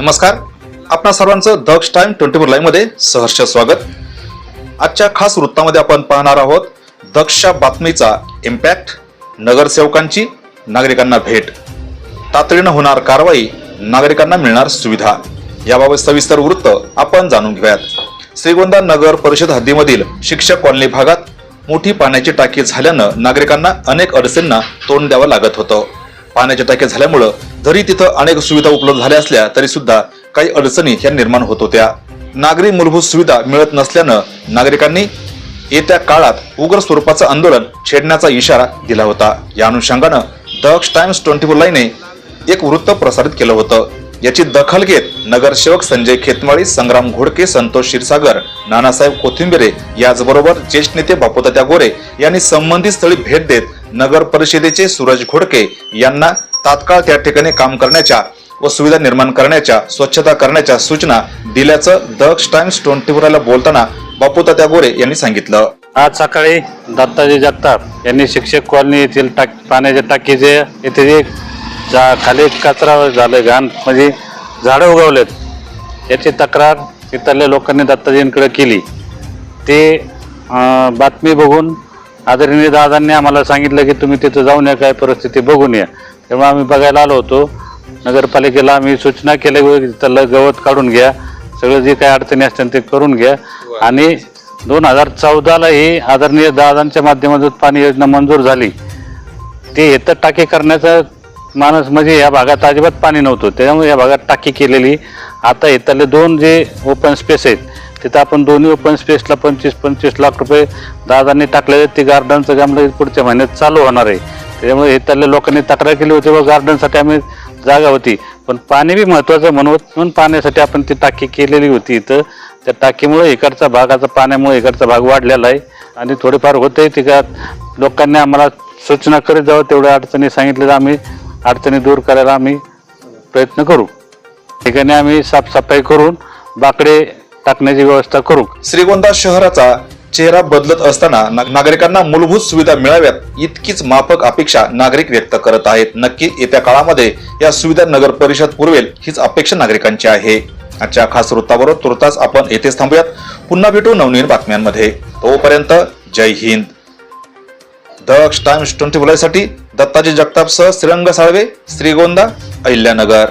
नमस्कार. आपणा सर्वांचं दक्ष टाइम ट्वेंटी फोर लाईव्हमध्ये सहर्ष स्वागत. आजच्या खास वृत्तामध्ये आपण पाहणार आहोत दक्षच्या बातमीचा इम्पॅक्ट नगरसेवकांची नागरिकांना भेट. तातडीनं होणार कारवाई नागरिकांना मिळणार सुविधा. याबाबत सविस्तर वृत्त आपण जाणून घेऊयात. श्रीगोंदा नगर परिषद हद्दीमधील शिक्षक कॉलनी भागात मोठी पाण्याची टाकी झाल्यानं नागरिकांना अनेक अडचणींना तोंड द्यावं लागत होतं. पाण्याच्या टाक्या झाल्यामुळं जरी तिथं अनेक सुविधा उपलब्ध झाल्या असल्या तरी सुद्धा काही अडचणी ह्या निर्माण होत होत्या. नागरी मूलभूत सुविधा मिळत नसल्यानं नागरिकांनी येत्या काळात उग्र स्वरूपाचं आंदोलन छेडण्याचा इशारा दिला होता. या अनुषंगानं दक्ष टाइम्स ट्वेंटी फोर लाईने एक वृत्त प्रसारित केलं होतं. याची दखल घेत नगरसेवक संजय खेतमाळी संग्राम घोडके संतोष क्षीरसागर नानासाहेब कोथिंबिरे याचबरोबर ज्येष्ठ नेते बापूतात्या गोरे यांनी संबंधित स्थळी भेट देत नगर परिषदेचे सूरज घोडके यांना तात्काळ त्या ठिकाणी काम करण्याच्या व सुविधा निर्माण करण्याच्या स्वच्छता करण्याच्या सूचना दिल्याचं दक्ष टाइम्स ट्वेंटी फोरला बोलताना बापूतात्या गोरे यांनी सांगितलं. आज सकाळी दत्ताजी जगताप यांनी शिक्षक कॉलनी येथील टाक पाण्याच्या टाकीचे येथे जे जा खाली कचरा झालं घाण म्हणजे झाडं उगवलेत याची तक्रार तिथल्या लोकांनी दत्ताजींकडे केली. ते बातमी बघून आदरणीय दादांनी आम्हाला सांगितलं की तुम्ही तिथं जाऊन या काय परिस्थिती बघून या. तेव्हा आम्ही बघायला आलो होतो. नगरपालिकेला आम्ही सूचना केल्या की गवत काढून घ्या. सगळं जे काही अडचणी असतील ते करून घ्या. आणि दोन हजार चौदालाही आदरणीय दादांच्या माध्यमातून पाणी योजना मंजूर झाली. ते येतं टाकी करण्याचा माणूस म्हणजे या भागात अजिबात पाणी नव्हतं. त्याच्यामुळे या भागात टाकी केलेली. आता इथले दोन जे ओपन स्पेस आहेत तिथं आपण दोन्ही ओपन स्पेसला पंचवीस पंचवीस लाख रुपये दादांनी टाकलेले ते गार्डनचं काम लगेच पुढच्या महिन्यात चालू होणार आहे. त्यामुळे इथल्या लोकांनी तक्रार केली होती व गार्डनसाठी आम्ही जागा होती. पण पाणी बी महत्वाचं म्हणून म्हणून पाण्यासाठी आपण ती टाकी केलेली होती इथं. त्या टाकीमुळे इकडचा भागाचा पाण्यामुळे इकडचा भाग वाढलेला आहे. आणि थोडेफार होते तिच्यात लोकांनी आम्हाला सूचना करीत जावं तेवढ्या अडचणी सांगितल्या तर आम्ही अडचणी दूर करायला आम्ही प्रयत्न करू. ठिकाणी आम्ही साफसफाई करून बाकडे टाकण्याची व्यवस्था करू. श्रीगोंदा शहराचा चेहरा बदलत असताना ना- नागरिकांना मूलभूत सुविधा मिळाव्यात इतकीच माफक अपेक्षा नागरिक व्यक्त करत आहेत. नक्की येत्या काळामध्ये या सुविधा नगर परिषद पुरवेल हीच अपेक्षा नागरिकांची आहे. आजच्या खास वृत्ताबरोबर तुर्तास आपण येथेच थांबूयात. पुन्हा भेटू नवनवीन बातम्यांमध्ये. तोपर्यंत जय हिंद. दक्ष टाइम्स ट्वेंटी साठी दत्ताजी जगताप सह श्रीरंग साळवे श्रीगोंदा अहिल्यानगर.